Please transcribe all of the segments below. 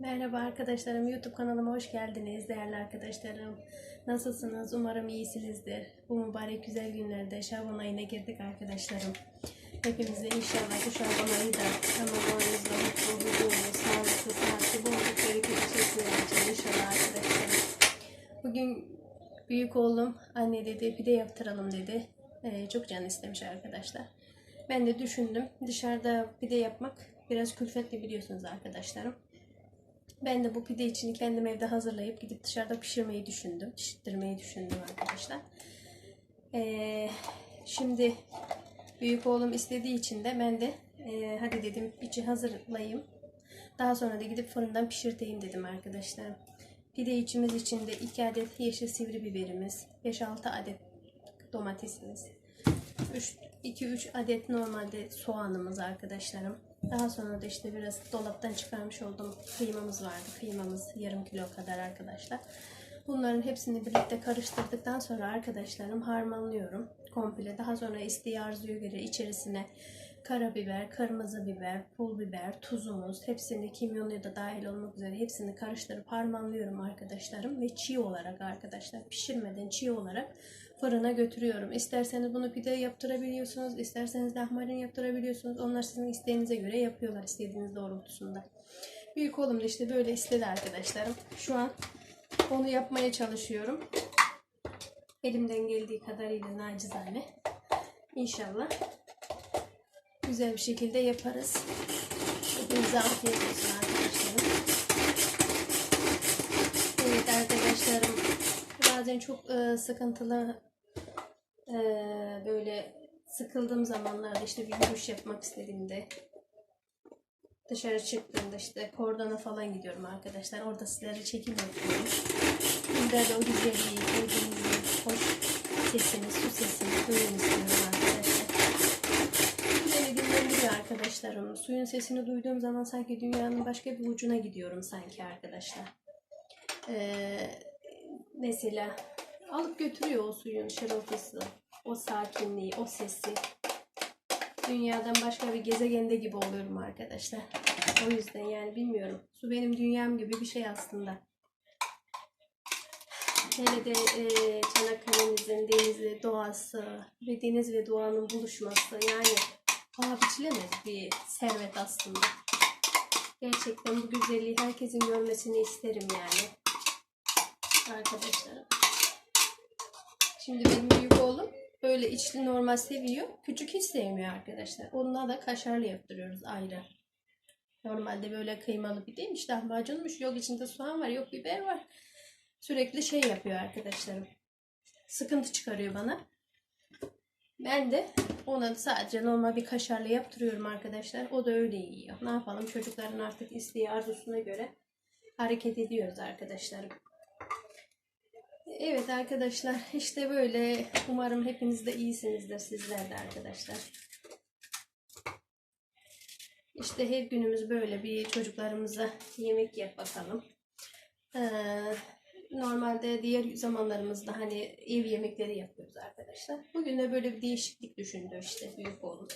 Merhaba arkadaşlarım, YouTube kanalıma hoş geldiniz değerli arkadaşlarım. Nasılsınız? Umarım iyisinizdir. Bu mübarek güzel günlerde Şaban ayına girdik arkadaşlarım. Hepimize inşallah bu Şaban ayı da Ramazanımızda mutlu, huzurlu, sağlıklı, sıhhatli, bolluk, bereket içerisinde inşallah arkadaşlarım. Bugün büyük oğlum anne dedi pide yaptıralım dedi. Ee, çok can istemiş arkadaşlar. Ben de düşündüm dışarıda pide yapmak biraz külfetli biliyorsunuz arkadaşlarım. Ben de bu pide için kendim evde hazırlayıp gidip dışarıda pişirmeyi düşündüm. Pişirttirmeyi düşündüm arkadaşlar. Ee, şimdi büyük oğlum istediği için de ben de e, hadi dedim içi hazırlayayım. Daha sonra da gidip fırından pişirteyim dedim arkadaşlar. Pide içimiz içinde 2 adet yeşil sivri biberimiz, 5-6 adet domatesimiz, 2-3 adet normalde soğanımız arkadaşlarım. Daha sonra da işte biraz dolaptan çıkarmış olduğum kıymamız vardı. Kıymamız yarım kilo kadar arkadaşlar. Bunların hepsini birlikte karıştırdıktan sonra arkadaşlarım harmanlıyorum komple. Daha sonra isteği arzuya göre içerisine karabiber, kırmızı biber, pul biber, tuzumuz, hepsini kimyonu da dahil olmak üzere hepsini karıştırıp harmanlıyorum arkadaşlarım. Ve çiğ olarak arkadaşlar pişirmeden çiğ olarak fırına götürüyorum. İsterseniz bunu pide yaptırabiliyorsunuz, isterseniz lahmacun yaptırabiliyorsunuz. Onlar sizin isteğinize göre yapıyorlar istediğiniz doğrultusunda. Büyük oğlum da işte böyle istedi arkadaşlarım. Şu an onu yapmaya çalışıyorum. Elimden geldiği kadarıyla nacizane. İnşallah güzel bir şekilde yaparız. Hepinize afiyet olsun arkadaşlarım. Evet arkadaşlarım bazen çok e, sıkıntılı e, böyle sıkıldığım zamanlarda işte bir yürüyüş yapmak istediğimde dışarı çıktığımda işte kordona falan gidiyorum arkadaşlar. Orada sizlere çekim yapıyorum. Sizler de o güzelliği, duyduğunuz hoş sesini, su sesini duyun istiyorum arkadaşlar. Beni dinlendiriyor arkadaşlarım. Suyun sesini duyduğum zaman sanki dünyanın başka bir ucuna gidiyorum sanki arkadaşlar. Ee, mesela alıp götürüyor o suyun şırıltısı, o sakinliği, o sesi. Dünyadan başka bir gezegende gibi oluyorum arkadaşlar. O yüzden yani bilmiyorum. Su benim dünyam gibi bir şey aslında. Hele de e, Çanakkale'mizin denizli doğası ve deniz ve doğanın buluşması yani paha biçilemez bir servet aslında. Gerçekten bu güzelliği herkesin görmesini isterim yani. Arkadaşlarım. Şimdi benim büyük oğlum böyle içli normal seviyor. Küçük hiç sevmiyor arkadaşlar. Onunla da kaşarlı yaptırıyoruz ayrı. Normalde böyle kıymalı bir değilmiş. Lahmacunmuş. Yok içinde soğan var. Yok biber var. Sürekli şey yapıyor arkadaşlarım. Sıkıntı çıkarıyor bana. Ben de ona sadece normal bir kaşarlı yaptırıyorum arkadaşlar. O da öyle yiyor. Ne yapalım çocukların artık isteği arzusuna göre hareket ediyoruz arkadaşlarım. Evet arkadaşlar işte böyle umarım hepiniz de iyisinizdir sizler de arkadaşlar. İşte her günümüz böyle bir çocuklarımıza yemek yap bakalım. Ee, normalde diğer zamanlarımızda hani ev yemekleri yapıyoruz arkadaşlar. Bugün de böyle bir değişiklik düşündü işte büyük oğlum.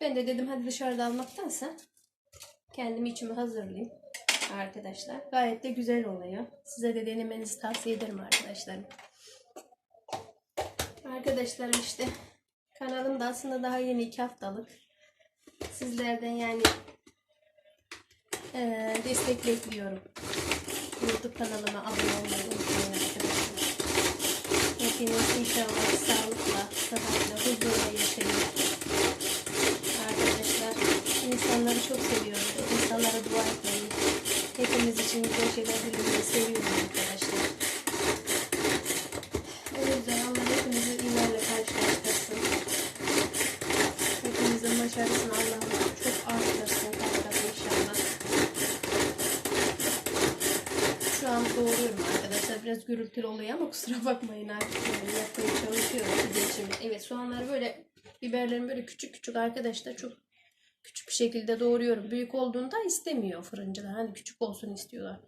Ben de dedim hadi dışarıda almaktansa kendimi içimi hazırlayayım arkadaşlar. Gayet de güzel oluyor. Size de denemenizi tavsiye ederim arkadaşlarım. Arkadaşlar işte kanalım da aslında daha yeni iki haftalık. Sizlerden yani e, destek bekliyorum. YouTube kanalıma abone olmayı unutmayın arkadaşlar. Hepiniz inşallah sağlıkla, sıhhatle, huzurla yaşayın. Arkadaşlar insanları çok seviyorum. İnsanlara dua etmeyi, hepimiz için güzel şeyler dilemeyi seviyorum arkadaşlar. O yüzden Allah hepimizi ilerle karşılaştırsın. Hepimizin başarısını Allah'ım çok arttırsın kat inşallah. Şu an doğruyorum arkadaşlar. Biraz gürültülü oluyor ama kusura bakmayın artık. Yani yapmaya çalışıyorum. Evet soğanları böyle biberlerin böyle küçük küçük arkadaşlar çok küçük bir şekilde doğruyorum. Büyük olduğunda istemiyor fırıncılar. Hani küçük olsun istiyorlar.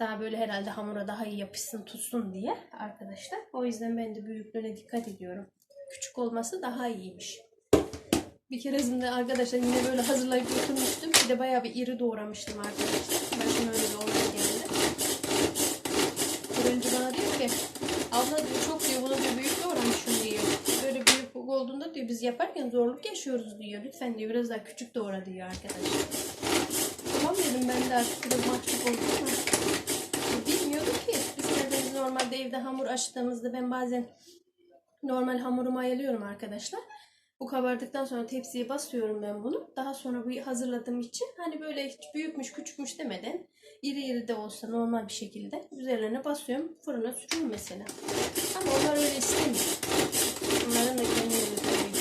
Daha böyle herhalde hamura daha iyi yapışsın tutsun diye arkadaşlar. O yüzden ben de büyüklüğüne dikkat ediyorum. Küçük olması daha iyiymiş. Bir keresinde arkadaşlar yine böyle hazırlayıp götürmüştüm. Bir de bayağı bir iri doğramıştım arkadaşlar. Başıma öyle olay geldi. Fırıncı bana diyor ki abla diyor çok diyor bunu diyor büyük doğramışsın diyor. Olduğunda diyor biz yaparken zorluk yaşıyoruz diyor. Lütfen diyor biraz daha küçük doğra diyor arkadaşlar. Tamam dedim ben de artık biraz mahcup oldum bilmiyordum ki. Biz kendimiz normalde evde hamur açtığımızda ben bazen normal hamurumu ayarlıyorum arkadaşlar. Bu kabardıktan sonra tepsiye basıyorum ben bunu. Daha sonra bu hazırladığım için hani böyle hiç büyükmüş küçükmüş demeden iri iri de olsa normal bir şekilde üzerlerine basıyorum. Fırına sürüyorum mesela. Ama onlar öyle istemiyor. Onların da kendine özel bir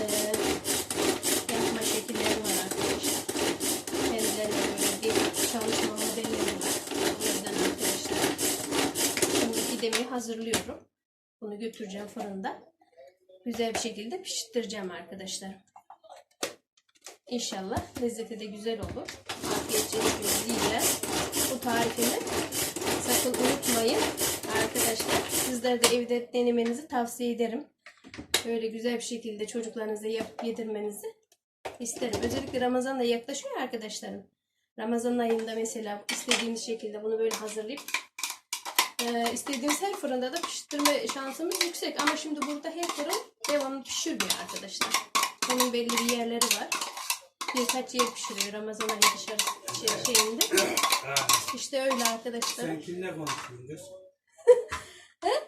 eee, yapma şekilleri var arkadaşlar. Kendilerine böyle bir çalışma modelleri var. O yüzden arkadaşlar şimdi pidemi hazırlıyorum. Bunu götüreceğim fırında. Güzel bir şekilde pişireceğim arkadaşlar. İnşallah lezzeti de güzel olur. Afiyetçe hepimiz yiyeceğiz. Bu tarifimi sakın unutmayın. Arkadaşlar sizler de evde denemenizi tavsiye ederim. Böyle güzel bir şekilde çocuklarınıza yapıp yedirmenizi isterim. Özellikle Ramazan da yaklaşıyor ya arkadaşlarım. Ramazan ayında mesela istediğimiz şekilde bunu böyle hazırlayıp ee, istediğimiz her fırında da pişirme şansımız yüksek. Ama şimdi burada her fırın devamlı pişirmiyor arkadaşlar. Onun belli bir yerleri var. Birkaç yer pişiriyor Ramazan ayı dışarı şey, şeyinde. İşte öyle arkadaşlar. sen kimle konuşuyorsun kız?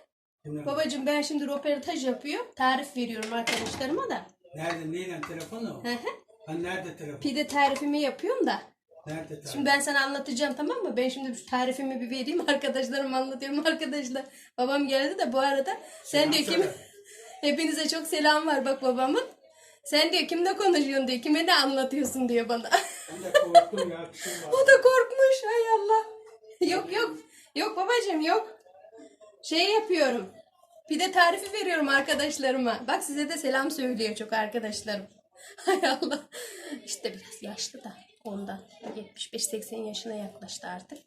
Kimle Babacım ben şimdi röportaj yapıyor. Tarif veriyorum arkadaşlarıma da. Nerede? Neyle? Hı hı. Ha nerede telefon? Pide tarifimi yapıyorum da. Nerede? Şimdi ben sana anlatacağım tamam mı? Ben şimdi tarifimi bir vereyim arkadaşlarıma anlatıyorum arkadaşlar. Babam geldi de bu arada sen diyor kim? Hepinize çok selam var bak babamın. Sen diyor kimle konuşuyorsun diyor. Kime ne anlatıyorsun diyor bana. Ben de korktum ya. Var. o da korkmuş hay Allah. yok yok. Yok babacığım yok. Şey yapıyorum. Pide tarifi veriyorum arkadaşlarıma. Bak size de selam söylüyor çok arkadaşlarım. Hay Allah. İşte biraz yaşlı da ondan. 75-80 yaşına yaklaştı artık.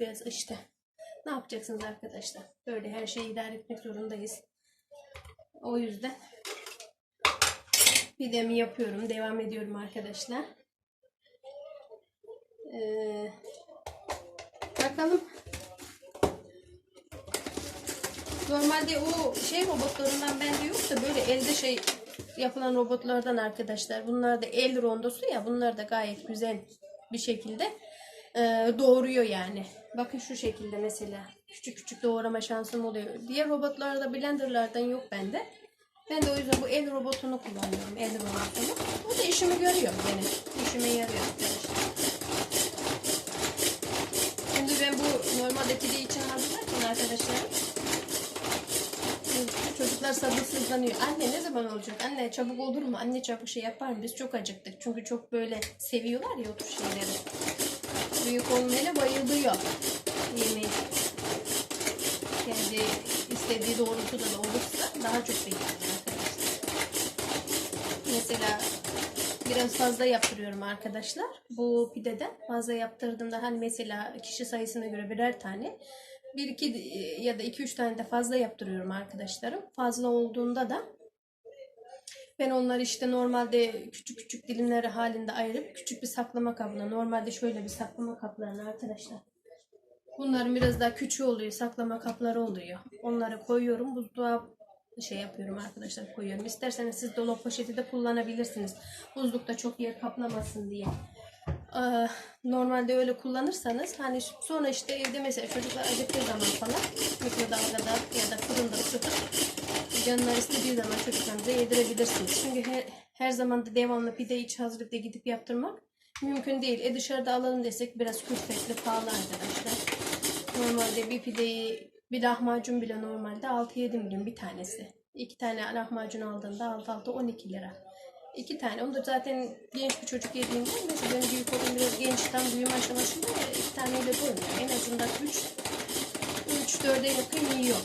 Biraz işte. Ne yapacaksınız arkadaşlar? Böyle her şeyi idare etmek zorundayız. O yüzden pidemi yapıyorum. Devam ediyorum arkadaşlar. Ee, bakalım. Normalde o şey robotlarından bende yok da böyle elde şey yapılan robotlardan arkadaşlar. Bunlar da el rondosu ya. Bunlar da gayet güzel bir şekilde e, doğuruyor yani. Bakın şu şekilde mesela. Küçük küçük doğrama şansım oluyor. Diğer robotlarda blenderlardan yok bende. Ben de o yüzden bu el robotunu kullanıyorum. El robotunu. O da işimi görüyor gene. İşime yarıyor. Şimdi ben bu normalde pide için hazırlarken arkadaşlar çocuklar sabırsızlanıyor. Anne ne zaman olacak? Anne çabuk olur mu? Anne çabuk şey yapar mı? Biz çok acıktık. Çünkü çok böyle seviyorlar ya o şeyleri. Büyük hele bayılıyor yemeği. Kendi istediği doğrultuda da olursa daha çok beğeniyor. Mesela biraz fazla yaptırıyorum arkadaşlar. Bu pideden fazla yaptırdığımda hani mesela kişi sayısına göre birer tane bir iki ya da iki üç tane de fazla yaptırıyorum arkadaşlarım. Fazla olduğunda da ben onları işte normalde küçük küçük dilimleri halinde ayırıp küçük bir saklama kabına normalde şöyle bir saklama kaplarına arkadaşlar. Bunların biraz daha küçüğü oluyor. Saklama kapları oluyor. Onları koyuyorum. Buzluğa şey yapıyorum arkadaşlar koyuyorum. İsterseniz siz dolap poşeti de kullanabilirsiniz. Buzlukta çok yer kaplamasın diye. Ee, normalde öyle kullanırsanız hani sonra işte evde mesela çocuklar acıktığı zaman falan mikrodalgada ya da fırında ısıtıp canlar istediği zaman çocuklarınıza yedirebilirsiniz. Çünkü her, her zaman da devamlı pide iç hazırlıkta gidip yaptırmak mümkün değil. E dışarıda alalım desek biraz külfetli pahalı arkadaşlar. Normalde bir pideyi bir lahmacun bile normalde 6-7 milyon bir tanesi. İki tane lahmacun aldığında 6-6-12 lira. İki tane. Onu da zaten genç bir çocuk yediğinden mesela benim büyük oğlum biraz genç tam büyüme aşamasında iki taneyle doymuyor. En azından 3 3 4'e yakın yiyor.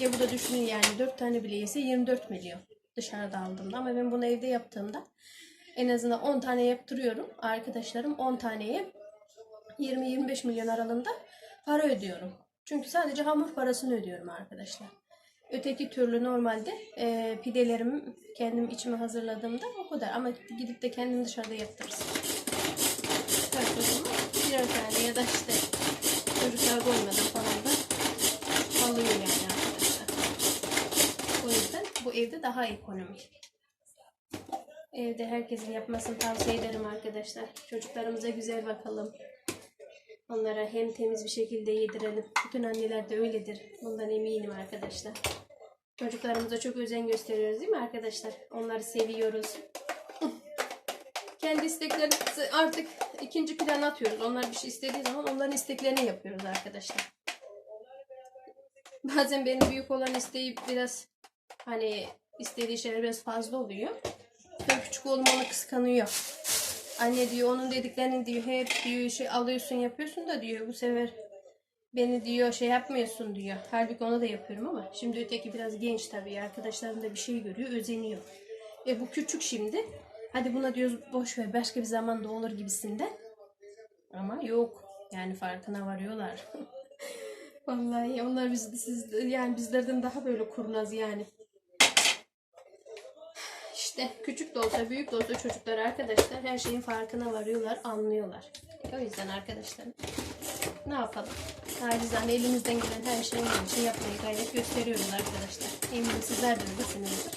Ya bu da düşünün yani 4 tane bile yese 24 milyon dışarıda aldığımda ama ben bunu evde yaptığımda en azından 10 tane yaptırıyorum. Arkadaşlarım 10 taneye 20-25 milyon aralığında para ödüyorum. Çünkü sadece hamur parasını ödüyorum arkadaşlar. Öteki türlü normalde e, pidelerimi kendim içime hazırladığımda o kadar. Ama gidip de kendim dışarıda. Karşılığında birer tane ya da işte çocuklar koymadan falan da alıyor yani arkadaşlar. O yüzden bu evde daha ekonomik. Evde herkesin yapmasını tavsiye ederim arkadaşlar. Çocuklarımıza güzel bakalım. Onlara hem temiz bir şekilde yedirelim. Bütün anneler de öyledir. Bundan eminim arkadaşlar. Çocuklarımıza çok özen gösteriyoruz değil mi arkadaşlar? Onları seviyoruz. Kendi isteklerimizi artık ikinci plana atıyoruz. Onlar bir şey istediği zaman onların isteklerini yapıyoruz arkadaşlar. Bazen benim büyük olan isteği biraz hani istediği şeyler biraz fazla oluyor. Ve küçük oğlum kıskanıyor. Anne diyor onun dediklerini diyor hep diyor şey alıyorsun yapıyorsun da diyor bu sefer beni diyor şey yapmıyorsun diyor. Halbuki ona da yapıyorum ama şimdi öteki biraz genç tabii arkadaşlarım da bir şey görüyor özeniyor. E bu küçük şimdi. Hadi buna diyoruz boş ver başka bir zamanda olur gibisinden. Ama yok yani farkına varıyorlar. Vallahi onlar biz siz yani bizlerden daha böyle kurnaz yani. İşte küçük de olsa büyük de olsa çocuklar arkadaşlar her şeyin farkına varıyorlar, anlıyorlar. O yüzden arkadaşlar ne yapalım? Nacizane elimizden gelen her şeyi onun için yapmaya gayret gösteriyoruz arkadaşlar. Eminim sizler de öylesinizdir.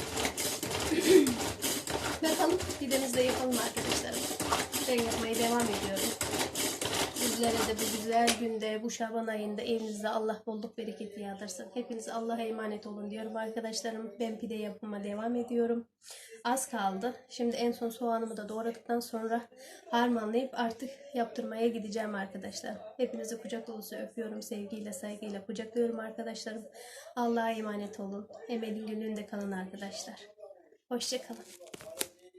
Bakalım pidemizi de yapalım arkadaşlarım. Ben yapmaya devam ediyorum. Sizlere de bu güzel günde, bu Şaban ayında elinizde Allah bolluk bereketi yağdırsın. Hepiniz Allah'a emanet olun diyorum arkadaşlarım. Ben pide yapıma devam ediyorum. Az kaldı. Şimdi en son soğanımı da doğradıktan sonra harmanlayıp artık yaptırmaya gideceğim arkadaşlar. Hepinizi kucak dolusu öpüyorum. Sevgiyle, saygıyla kucaklıyorum arkadaşlarım. Allah'a emanet olun. Emelin gününde kalın arkadaşlar. Hoşçakalın.